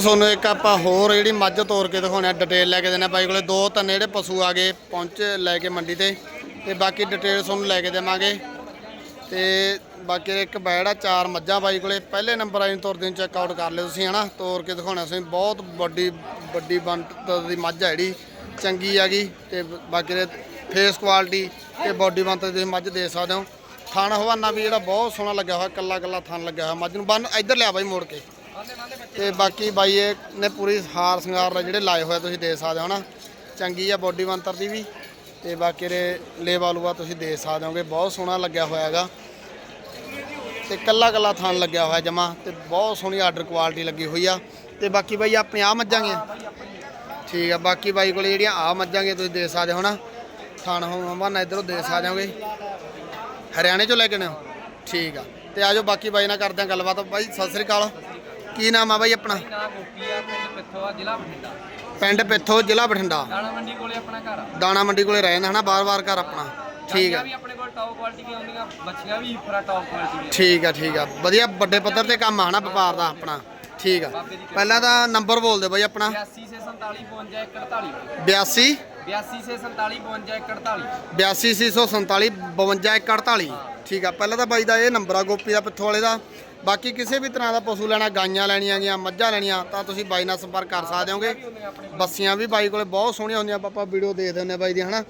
ਤੁਹਾਨੂੰ ਇੱਕ ਆਪਾਂ ਹੋਰ ਜਿਹੜੀ ਮੱਝ ਤੋਰ ਕੇ ਦਿਖਾਉਣੇ ਆ ਡਿਟੇਲ ਲੈ ਕੇ ਦੇਣਾ ਬਾਈ ਕੋਲੇ ਦੋ ਤਿੰਨ ਜਿਹੜੇ ਪਸ਼ੂ ਆ ਗਏ, ਪਹੁੰਚੇ ਲੈ ਕੇ ਮੰਡੀ ਤੇ। ਤੇ ਬਾਕੀ ਡਿਟੇਲ ਤੁਹਾਨੂੰ ਲੈ ਕੇ ਦੇਵਾਂਗੇ। ਤੇ ਬਾਕੀ ਇੱਕ ਬੈੜ ਆ ਚਾਰ ਮੱਝਾਂ ਬਾਈ ਕੋਲੇ। ਪਹਿਲੇ ਨੰਬਰ ਆਈ ਨੂੰ ਤੁਰਦੇ ਨੂੰ ਚੈੱਕ ਆਊਟ ਕਰ ਲਿਓ ਤੁਸੀਂ, ਹਨਾ? ਤੋਰ ਕੇ ਦਿਖਾਉਣਾ ਤੁਸੀਂ। ਬਹੁਤ ਵੱਡੀ ਵੱਡੀ ਬੰਟ ਦੀ ਮੱਝ ਆ ਜਿਹੜੀ। ਚੰਗੀ ਹੈਗੀ ਤੇ ਬਾਕੀ ਦੇ ਫੇਸ ਕੁਆਲਿਟੀ ਤੇ ਬਾਡੀ ਬੰਤ ਦੀ ਤੁਸੀਂ ਮੱਝ ਦੇ ਸਕਦੇ ਹੋ। ਥਣ ਹਵਾਨਾ ਵੀ ਜਿਹੜਾ ਬਹੁਤ ਸੋਹਣਾ ਲੱਗਿਆ ਹੋਇਆ ਕੱਲਾ ਕੱਲਾ ਥਣ ਲੱਗਿਆ ਹੋਇਆ ਮੱਝ ਨੂੰ। ਬੰਨ ਇੱਧਰ ਲਿਆ ਬਾਈ ਮੋੜ ਕੇ। ਤੇ ਬਾਕੀ ਬਾਈ ਇਹ ਨੇ ਪੂਰੀ ਹਾਰ ਸ਼ਿੰਗਾਰ ਦਾ ਜਿਹੜੇ ਲਾਏ ਹੋਏ ਤੁਸੀਂ ਦੇ ਸਕਦੇ ਹੋ ਨਾ ਚੰਗੀ ਆ ਬੋਡੀ ਮੰਤਰ ਦੀ ਵੀ। ਤੇ ਬਾਕੀ ਦੇ ਲੇਵਾ ਲੂਆ ਤੁਸੀਂ ਦੇ ਸਕਦੇ ਹੋਗੇ, ਬਹੁਤ ਸੋਹਣਾ ਲੱਗਿਆ ਹੋਇਆ ਹੈਗਾ। ਤੇ ਕੱਲਾ ਕੱਲਾ ਥਣ ਲੱਗਿਆ ਹੋਇਆ ਜਮਾ, ਤੇ ਬਹੁਤ ਸੋਹਣੀ ਆਰਡਰ ਕੁਆਲਿਟੀ ਲੱਗੀ ਹੋਈ ਆ। ਤੇ ਬਾਕੀ ਬਾਈ ਆਪਣੇ ਆ ਮੱਝਾਂਗੇ ਠੀਕ ਆ, ਬਾਕੀ ਬਾਈ ਕੋਲੇ ਜਿਹੜੀਆਂ ਆ ਮੱਝਾਂਗੇ ਤੁਸੀਂ ਦੇ ਸਕਦੇ ਹੋ ਨਾ ਥਣ ਹੋਵਾਂ ਇਧਰੋਂ ਦੇ ਸਕਦੇ ਹੋਗੇ। ਹਰਿਆਣੇ ਚੋਂ ਲੈ ਕੇ ਨੇ ਠੀਕ ਆ। ਤੇ ਆਜੋ ਬਾਕੀ ਬਾਈ ਨਾਲ ਕਰਦੇ ਆ ਗੱਲਬਾਤ। ਬਾਈ, ਸਤਿ ਸ੍ਰੀ ਅਕਾਲ। ਕੀ ਨਾਮ ਆ ਬਾਈ ਆਪਣਾ? ਨਾ ਗੋਪੀ ਆ ਪਿੰਡ ਪਿੱਥੋਂ ਆ ਜ਼ਿਲ੍ਹਾ ਬਠਿੰਡਾ। ਪਿੰਡ ਪਿੱਥੋ ਜ਼ਿਲ੍ਹਾ ਬਠਿੰਡਾ। ਦਾਣਾ ਮੰਡੀ ਕੋਲੇ ਆਪਣਾ ਘਰ ਆ। ਦਾਣਾ ਮੰਡੀ ਕੋਲੇ ਰਹਿੰਦਾ ਹਨਾ ਬਾਰ-ਬਾਰ ਘਰ ਆਪਣਾ। ਠੀਕ ਆ। ਵੀ ਆਪਣੇ ਕੋਲ ਟੌਪ ਕੁਆਲਿਟੀ ਦੀਆਂ ਆਉਂਦੀਆਂ ਬੱਚੀਆਂ ਵੀ ਪੂਰਾ ਟੌਪ ਕੁਆਲਿਟੀ ਦੀਆਂ ਠੀਕ ਆ ਠੀਕ ਆ। ਵਧੀਆ ਵੱਡੇ ਪੱਧਰ ਤੇ ਕੰਮ ਆ ਹਨਾ ਵਪਾਰ ਦਾ ਆਪਣਾ। ਠੀਕ ਆ। ਪਹਿਲਾਂ ਤਾਂ ਨੰਬਰ ਬੋਲ ਦਿਓ ਬਾਈ ਆਪਣਾ। 82 ਸੇ 47 52 41 82 82 ਸੇ 47 52 41 82647 5248 ਠੀਕ ਆ। ਪਹਿਲਾਂ ਤਾਂ ਬਾਈ ਦਾ ਇਹ ਨੰਬਰ ਆ ਗੋਪੀ ਦਾ ਪਿੱਥੋਂ ਵਾਲੇ ਦਾ। ਬਾਕੀ ਕਿਸੇ ਵੀ ਤਰ੍ਹਾਂ ਦਾ ਪਸ਼ੂ ਲੈਣਾ, ਗਾਈਆਂ ਲੈਣੀਆਂ ਗੀਆਂ, ਮੱਝਾਂ ਲੈਣੀਆਂ, ਤਾਂ ਤੁਸੀਂ ਬਾਈ ਨਾਲ ਸੰਪਰਕ ਕਰ ਸਕਦੇ ਹੋਗੇ। ਬੱਸੀਆਂ ਵੀ ਬਾਈ ਕੋਲੇ ਬਹੁਤ ਸੋਹਣੀਆਂ ਹੁੰਦੀਆਂ, ਆਪਾਂ ਵੀਡੀਓ ਦੇਖਦੇ ਹੁੰਦੇ ਬਾਈ ਦੀ, ਹਨਾ?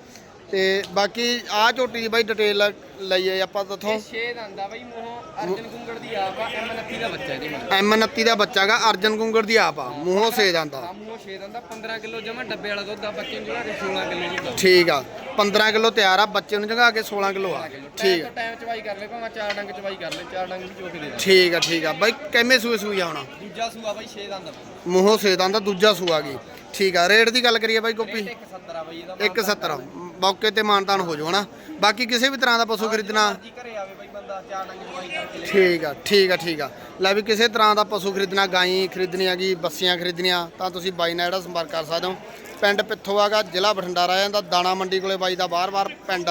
ਤੇ ਬਾਕੀ ਆਹ ਝੋਟੀ ਦੀ ਬਾਈ ਡਿਟੇਲ ਲਈਏ ਆਪਾਂ ਤਥੋਂ ਇਹ 6 ਦੰਦਾ ਬਈ ਮੂੰਹੋਂ ਅਰਜਨ ਕੁੰਗੜ ਦੀ ਆਪ ਆ M29 ਦਾ ਬੱਚਾ ਇਹਦੇ ਮਗਰ M29 ਦਾ ਬੱਚਾ ਗਾ ਅਰਜਨ ਗੁੰਗੜ ਦੀ ਆਪ ਆ ਮੂੰਹੋਂ ਸੇ ਜਾਂਦਾ ਆ। ਮੂੰਹੋਂ 6 ਦੰਦਾ 15 ਕਿਲੋ ਜਮਾ ਡੱਬੇ ਵਾਲਾ ਦੁੱਧ ਆ ਬੱਚੇ ਨੂੰ ਜਿਹੜਾ ਕਿ 16 ਕਿਲੋ ਦੁੱਧ ਆ ਠੀਕ ਆ 15 ਕਿਲੋ ਤਿਆਰ ਆ ਬੱਚੇ ਨੂੰ ਜਗਾ ਕੇ 16 ਕਿਲੋ ਆ। ਠੀਕ ਆ। ਟਾਈਮ ਚਵਾਈ ਕਰ ਲੈ ਭਾਵੇਂ ਚਾਰ ਡੰਗ ਚਵਾਈ ਕਰ ਲੈ ਚਾਰ ਡੰਗ ਵੀ ਚੋ ਕੇ ਦੇ ਦਾਂ ਠੀਕ ਆ ਠੀਕ ਆ। ਬਾਈ ਕਿਵੇਂ ਸੂਏ ਸੂਈ ਆ ਹੁਣ? ਦੂਜਾ ਸੂਆ ਬਈ 6 ਦੰਦ ਮੂੰਹੋਂ ਸੇ ਦਾ ਦੂਜਾ ਸੂਆ ਗਈ ਠੀਕ ਆ ਰੇਟ ਦੀ ਗੱਲ ਕਰੀਏ ਬਾਈ ਗੋਪੀ। 170 ਆ ਬਈ ਇਹਦਾ 170 ਮੌਕੇ ਤੇ ਮਾਨਤਾਨ ਹੋ ਜਾਓ ਹਨਾ? ਬਾਕੀ ਕਿਸੇ ਵੀ ਤਰ੍ਹਾਂ ਦਾ ਪਸ਼ੂ ਖਰੀਦਣਾ ਜੀ ਘਰੇ ਆਵੇ ਬਈ ਬੰਦਾ ਚਾਰ ਡੰਗ ਚਵਾਈ ਕਰਕੇ ਲੈ ਠੀਕ ਆ ਠੀਕ ਆ ਠੀਕ ਆ। ਲੈ ਵੀ ਕਿਸੇ ਤਰ੍ਹਾਂ ਦਾ ਪਸ਼ੂ ਖਰੀਦਣਾ ਗਾਈ ਖਰੀਦਣੀ ਹੈਗੀ ਬੱਸੀਆਂ ਖਰੀਦਣੀਆਂ ਤਾਂ ਤੁਸੀਂ ਬਾਈ ਨਾਲ ਜਿਹੜਾ ਸੰਪਰਕ ਕਰ ਸਕਦੇ ਹੋ। ਪਿੰਡ ਪਿੱਥੋਂ ਆਗਾ ਜ਼ਿਲ੍ਹਾ ਬਠਿੰਡਾ ਰਹਿ ਜਾਂਦਾ ਦਾਣਾ ਮੰਡੀ ਕੋਲੇ ਬਾਈ ਦਾ ਬਾਰ-ਬਾਰ ਪਿੰਡ।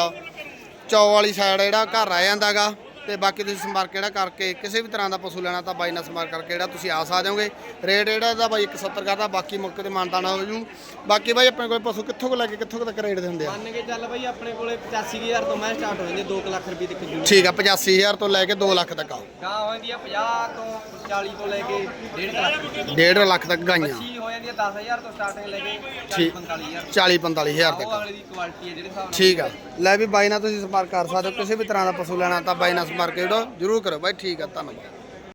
ਚੌ ਵਾਲੀ ਸਾਈਡ ਜਿਹੜਾ ਘਰ ਰਹਿ ਜਾਂਦਾਗਾ। ਤੇ ਬਾਕੀ ਤੁਸੀਂ ਸੰਪਰਕ ਜਿਹੜਾ ਕਰਕੇ ਕਿਸੇ ਵੀ ਤਰ੍ਹਾਂ ਦਾ ਪਸ਼ੂ ਲੈਣਾ ਤਾਂ ਬਾਈ ਨਾਲ ਸੰਪਰਕ ਕਰਕੇ ਜਿਹੜਾ ਤੁਸੀਂ ਆ ਸਕਦੇ ਹੋਗੇ। ਰੇਟ ਜਿਹੜਾ ਇਹਦਾ ਬਾਈ 170 ਕਰਦਾ ਬਾਕੀ ਮੌਕੇ ਤੇ ਮਾਨਤਾਨ ਹੋ ਜੂ। ਬਾਕੀ ਬਾਈ ਆਪਣੇ ਕੋਲ ਪਸ਼ੂ ਕਿੱਥੋਂ ਕੁ ਲੈ ਕੇ ਕਿੱਥੋਂ ਤੱਕ ਰੇਟ ਦੇ ਹੁੰਦੇ ਆ? ਮੰਨ ਕੇ ਚੱਲ ਬਈ ਆਪਣੇ ਕੋਲੇ 85000 ਤੋਂ ਮੈਂ ਸਟਾਰਟ ਹੋ ਜਾਂਦੀ 2 ਲੱਖ ਰੁਪਏ ਤੱਕ ਜੂ ਠੀਕ ਆ 85000 ਤੋਂ ਲੈ ਕੇ 2 ਲੱਖ ਤੱਕ ਆ। ਗਾਂ ਹੋ ਜਾਂਦੀ ਆ 50 ਤੋਂ 40 ਤੋਂ ਲੈ ਕੇ 1.5 ਲੱਖ। ਰੁਪਏ 1.5 ਲੱਖ ਤੱਕ ਗਾਈਆਂ। ਬੱਚੀ ਜਾਂਦੀ ਆ 10000 ਤੋਂ ਸਟਾਰਟਿੰਗ ਲੈ ਕੇ 40 ਠੀਕ। 45000 40 45000 ਤੱਕ। ਉਹ ਅਗਲੇ ਦੀ ਕੁਆਲਿਟੀ ਹੈ ਜਿਹੜੇ ਹਿਸਾਬ ਨਾਲ ਠੀਕ ਆ। ਲੈ ਵੀ ਬਾਈ ਨਾਲ ਤੁਸੀਂ ਸੰਪਰਕ ਕਰ ਸਕਦੇ ਹੋ। ਕਿਸੇ ਵੀ ਤਰ੍ਹਾਂ ਦਾ ਪਸ਼ੂ ਲੈਣਾ ਤਾਂ ਬਾਈ ਨਾਲ ਸੰਪਰਕ ਜਿਹੜਾ ਜ਼ਰੂਰ ਕਰੋ। ਬਾਈ ਠੀਕ ਆ ਧੰਨਵਾਦ।